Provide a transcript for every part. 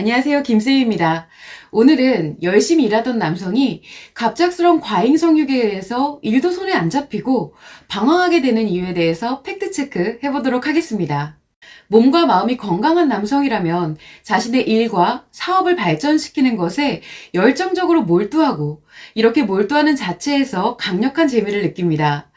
안녕하세요. 김쌤입니다. 오늘은 열심히 일하던 남성이 갑작스러운 과잉 성욕에 의해서 일도 손에 안 잡히고 방황하게 되는 이유에 대해서 팩트체크 해보도록 하겠습니다. 몸과 마음이 건강한 남성이라면 자신의 일과 사업을 발전시키는 것에 열정적으로 몰두하고 이렇게 몰두하는 자체에서 강력한 재미를 느낍니다.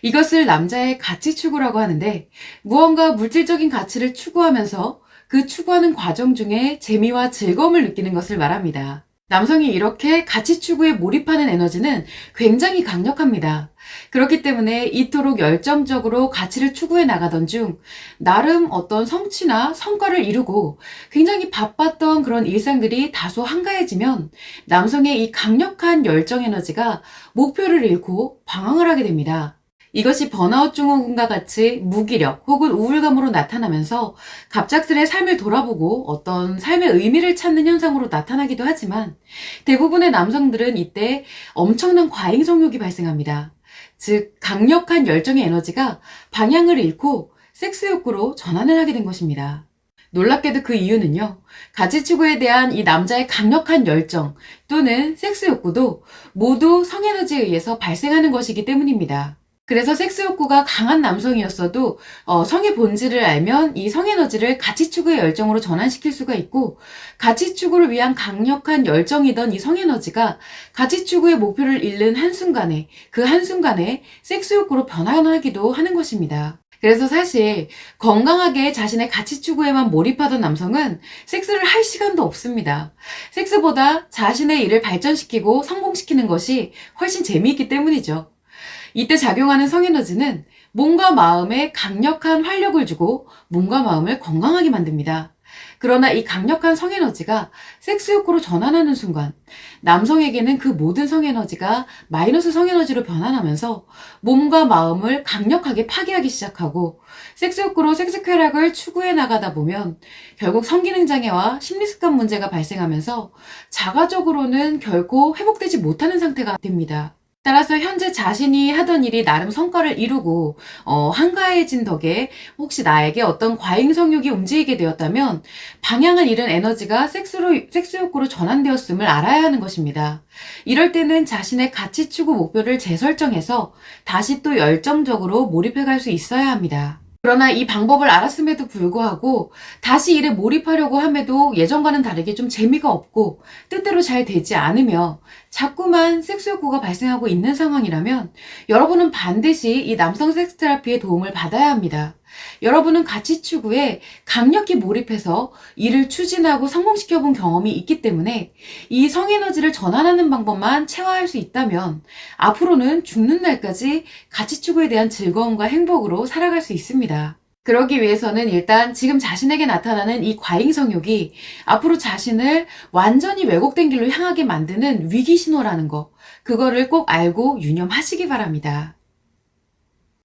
이것을 남자의 가치 추구라고 하는데 무언가 물질적인 가치를 추구하면서 그 추구하는 과정 중에 재미와 즐거움을 느끼는 것을 말합니다. 남성이 이렇게 가치 추구에 몰입하는 에너지는 굉장히 강력합니다. 그렇기 때문에 이토록 열정적으로 가치를 추구해 나가던 중 나름 어떤 성취나 성과를 이루고 굉장히 바빴던 그런 일상들이 다소 한가해지면 남성의 이 강력한 열정 에너지가 목표를 잃고 방황을 하게 됩니다. 이것이 번아웃 증후군과 같이 무기력 혹은 우울감으로 나타나면서 갑작스레 삶을 돌아보고 어떤 삶의 의미를 찾는 현상으로 나타나기도 하지만 대부분의 남성들은 이때 엄청난 과잉 성욕이 발생합니다. 즉, 강력한 열정의 에너지가 방향을 잃고 섹스 욕구로 전환을 하게 된 것입니다. 놀랍게도 그 이유는요, 가치 추구에 대한 이 남자의 강력한 열정 또는 섹스 욕구도 모두 성에너지에 의해서 발생하는 것이기 때문입니다. 그래서 섹스 욕구가 강한 남성이었어도 어, 성의 본질을 알면 이 성에너지를 가치 추구의 열정으로 전환시킬 수가 있고 가치 추구를 위한 강력한 열정이던 이 성에너지가 가치 추구의 목표를 잃는 한순간에 그 한순간에 섹스 욕구로 변화하기도 하는 것입니다. 그래서 사실 건강하게 자신의 가치 추구에만 몰입하던 남성은 섹스를 할 시간도 없습니다. 섹스보다 자신의 일을 발전시키고 성공시키는 것이 훨씬 재미있기 때문이죠. 이때 작용하는 성에너지는 몸과 마음에 강력한 활력을 주고 몸과 마음을 건강하게 만듭니다. 그러나 이 강력한 성에너지가 섹스 욕구로 전환하는 순간 남성에게는 그 모든 성에너지가 마이너스 성에너지로 변환하면서 몸과 마음을 강력하게 파괴하기 시작하고 섹스 욕구로 섹스 쾌락을 추구해 나가다 보면 결국 성기능 장애와 심리습관 문제가 발생하면서 자가적으로는 결코 회복되지 못하는 상태가 됩니다. 따라서 현재 자신이 하던 일이 나름 성과를 이루고 어, 한가해진 덕에 혹시 나에게 어떤 과잉 성욕이 움직이게 되었다면 방향을 잃은 에너지가 섹스로 섹스 욕구로 전환되었음을 알아야 하는 것입니다. 이럴 때는 자신의 가치 추구 목표를 재설정해서 다시 또 열정적으로 몰입해 갈 수 있어야 합니다. 그러나 이 방법을 알았음에도 불구하고 다시 일에 몰입하려고 함에도 예전과는 다르게 좀 재미가 없고 뜻대로 잘 되지 않으며 자꾸만 섹스 욕구가 발생하고 있는 상황이라면 여러분은 반드시 이 남성 섹스 테라피의 도움을 받아야 합니다. 여러분은 가치 추구에 강력히 몰입해서 이를 추진하고 성공시켜 본 경험이 있기 때문에 이 성에너지를 전환하는 방법만 체화할 수 있다면 앞으로는 죽는 날까지 가치 추구에 대한 즐거움과 행복으로 살아갈 수 있습니다. 그러기 위해서는 일단 지금 자신에게 나타나는 이 과잉 성욕이 앞으로 자신을 완전히 왜곡된 길로 향하게 만드는 위기 신호라는 거, 그거를 꼭 알고 유념하시기 바랍니다.